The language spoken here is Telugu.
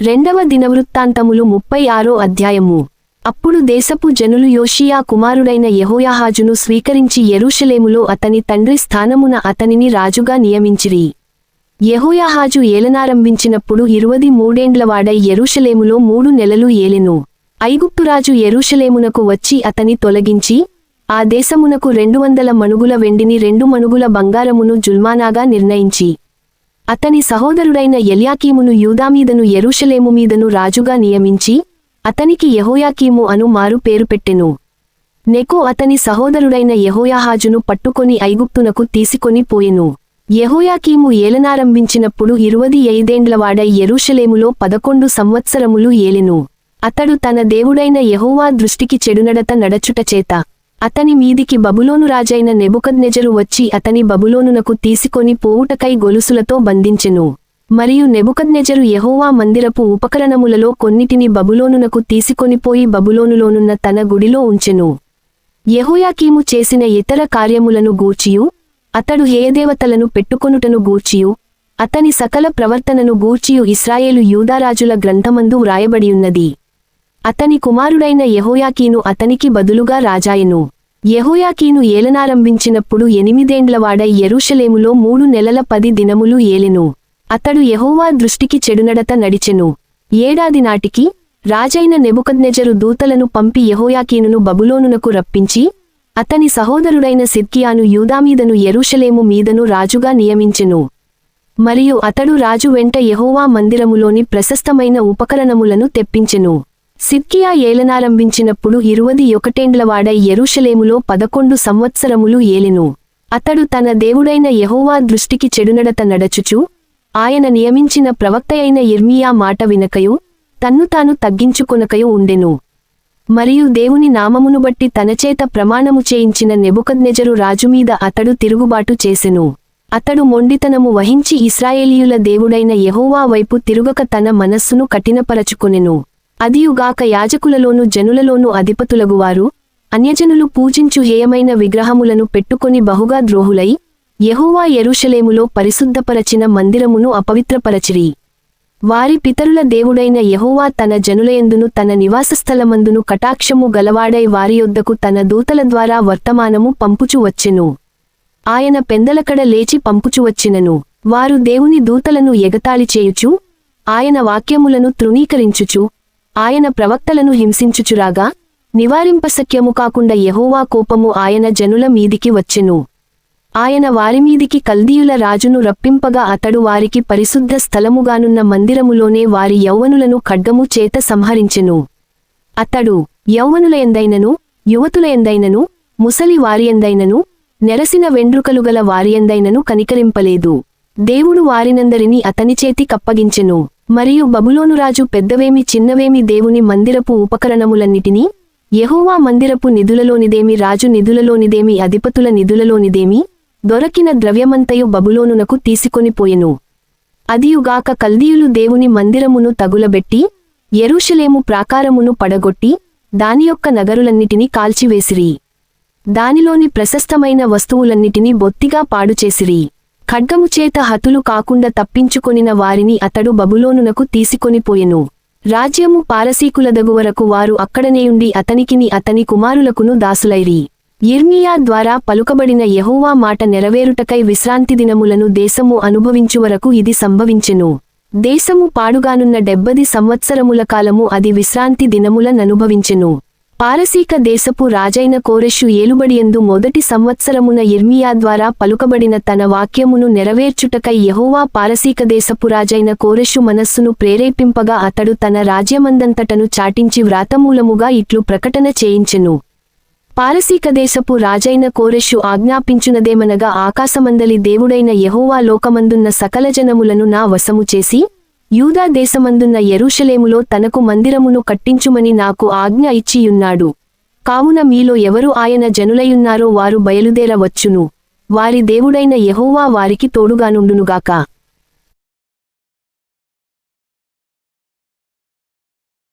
రెండవ దినవృత్తాంతములు ముప్పై ఆరో అధ్యాయము. అప్పుడు దేశపు జనులు యోషియా కుమారుడైన యహోయాహాజును స్వీకరించి ఎరుషలేములో అతని తండ్రి స్థానమున అతనిని రాజుగా నియమించిరి. యహోయాహాజు ఏలనారంభించినప్పుడు ఇరువది మూడేండ్లవాడై ఎరుషలేములో మూడు నెలలు ఏలెను. ఐగుప్తురాజు ఎరుషలేమునకు వచ్చి అతని తొలగించి ఆ దేశమునకు రెండు వందల మణుగుల వెండిని రెండు మణుగుల బంగారమును జుల్మానాగా నిర్ణయించి అతని సహోదరుడైన ఎల్యాకీమును యూదామీదను యెరూషలేము మీదను రాజుగా నియమించి అతనికి యహోయాకీము అను మారు పేరు పెట్టెను. నెకో అతని సహోదరుడైన యహోయాహాజును పట్టుకొని ఐగుప్తునకు తీసుకొని పోయెను. యహోయాకీము ఏలనారంభించినప్పుడు ఇరువది ఐదేండ్లవాడై ఎరుషలేములో పదకొండు సంవత్సరములు ఏలెను. అతడు తన దేవుడైన యహోవా దృష్టికి చెడునడత నడచుట చేత అతని మీదికి బబులోను రాజైన నెబుకద్నెజరు వచ్చి అతని బబులోనునకు తీసుకొని పోవుటకై గొలుసులతో బంధించెను. మరియు నెబుకద్నెజరు యహోవా మందిరపు ఉపకరణములలో కొన్నిటిని బబులోనునకు తీసుకొనిపోయి బబులోనులోనున్న తన గుడిలో ఉంచెను. యహోయాకీము చేసిన ఇతర కార్యములను గూర్చియు అతడు హేయదేవతలను పెట్టుకొనుటను గూర్చియు అతని సకల ప్రవర్తనను గూర్చియు ఇస్రాయేలు యూదారాజుల గ్రంథమందు వ్రాయబడియున్నది. అతని కుమారుడైన యహోయాకీను అతనికి బదులుగా రాజాయెను. యహోయాకీను ఏలనారంభించినప్పుడు ఎనిమిదేండ్లవాడై ఎరుషలేములో మూడు నెలల పది దినములు ఏలెను. అతడు యహోవా దృష్టికి చెడునడత నడిచెను. ఏడాది నాటికి రాజైన నెబుకద్నెజరు దూతలను పంపి యహోయాకీనును బబులోనునకు రప్పించి అతని సహోదరుడైన సిద్కియాను యూదామీదను ఎరుషలేము మీదను రాజుగా నియమించెను. మరియు అతడు రాజు వెంట యహోవా మందిరములోని ప్రశస్తమైన ఉపకరణములను తెప్పించెను. సిద్కియా ఏలనారంభించినప్పుడు ఇరువది ఒకటేండ్లవాడ ఎరుషలేములో పదకొండు సంవత్సరములు ఏలెను. అతడు తన దేవుడైన యెహోవా దృష్టికి చెడునడత నడచుచు ఆయన నియమించిన ప్రవక్తయైన ఇర్మియా మాట వినకయు తన్ను తాను తగ్గించుకొనకయు ఉండెను. మరియు దేవుని నామమును బట్టి తనచేత ప్రమాణము చేయించిన నెబుకద్నెజరు రాజుమీద అతడు తిరుగుబాటు చేసెను. అతడు మొండితనము వహించి ఇస్రాయేలీయుల దేవుడైన యెహోవా వైపు తిరుగక తన మనస్సును కఠినపరచుకొనెను. అదియుగాక యాజకులలోను జనులలోను అధిపతులగువారు అన్యజనులు పూజించు హేయమైన విగ్రహములను పెట్టుకొని బహుగా ద్రోహులై యెహోవా ఎరుషలేములో పరిశుద్ధపరచిన మందిరమును అపవిత్రపరచిరి. వారి పితరుల దేవుడైన యహోవా తన జనులయందును తన నివాసస్థలమందును కటాక్షము గలవాడై వారి యొద్దకు తన దూతల ద్వారా వర్తమానము పంపుచు వచ్చెను. ఆయన పెందలకడ లేచి పంపుచు వచ్చినను. వారు దేవుని దూతలను ఎగతాళి చేయుచు ఆయన వాక్యములను తృణీకరించుచు ఆయన ప్రవక్తలను హింసించుచురాగా నివారింపశక్యము కాకుండా యహోవా కోపము ఆయన జనుల మీదికి వచ్చెను. ఆయన వారిమీదికి కల్దీయుల రాజును రప్పింపగా అతడు వారికి పరిశుద్ధ స్థలముగానున్న మందిరములోనే వారి యౌవనులను ఖడ్గము చేత సంహరించెను. అతడు యౌవనుల ఎందైనను యువతుల ఎందైనను ముసలి వారియందైనను నెరసిన వెండ్రుకలుగల వారియందైనను కనికరింపలేదు. దేవుడు వారినందరినీ అతని చేతి కప్పగించెను మరియు బబులోనురాజు పెద్దవేమి చిన్నవేమి దేవుని మందిరపు ఉపకరణములన్నిటినీ యహోవా మందిరపు నిధులలోనిదేమి రాజు నిధులలోనిదేమి అధిపతుల నిధులలోనిదేమి దొరకిన ద్రవ్యమంతయు బబులోనునకు తీసుకొనిపోయెను అదియుగాక కల్దీయులు దేవుని మందిరమును తగులబెట్టి ఎరుషలేము ప్రాకారమును పడగొట్టి దాని యొక్క నగరులన్నిటినీ కాల్చివేసిరి. దానిలోని ప్రశస్తమైన వస్తువులన్నిటినీ బొత్తిగా పాడుచేసిరి. ఖడ్గముచేత హతులు కాకుండా తప్పించుకొనిన వారిని అతడు బబులోనునకు తీసుకొనిపోయెను రాజ్యము పారసీకులదగు వరకు వారు అక్కడనేయుండి అతనికిని అతని కుమారులకును దాసులైరి. ఇర్మియా ద్వారా పలుకబడిన యహోవా మాట నెరవేరుటకై విశ్రాంతి దినములను దేశము అనుభవించు వరకు ఇది సంభవించెను. దేశము పాడుగానున్న డెబ్బది సంవత్సరముల కాలము అది విశ్రాంతి దినములననుభవించెను. పారసీక దేశపు రాజైన కోరెషు ఏలుబడియందు మొదటి సంవత్సరమున ఇర్మియా ద్వారా పలుకబడిన తన వాక్యమును నెరవేర్చుటకై యహోవా పారసీక దేశపు రాజైన కోరెషు మనస్సును ప్రేరేపింపగా అతడు తన రాజ్యమందంతటను చాటించి వ్రాతమూలముగా ఇట్లు ప్రకటన చేయించెను. పారసీక దేశపు రాజైన కోరెషు ఆజ్ఞాపించునదేమనగా ఆకాశమందలి దేవుడైన యహోవా లోకమందున్న సకల జనములను నా వశము చేసి యూదా దేశమందున్న ఎరుషలేములో తనకు మందిరమును కట్టించుమని నాకు ఆజ్ఞ ఇచ్చియున్నాడు. కావున మీలో ఎవరు ఆయన జనులయున్నారో వారు బయలుదేరవచ్చును. వారి దేవుడైన యహోవా వారికి తోడుగానుండునుగాక.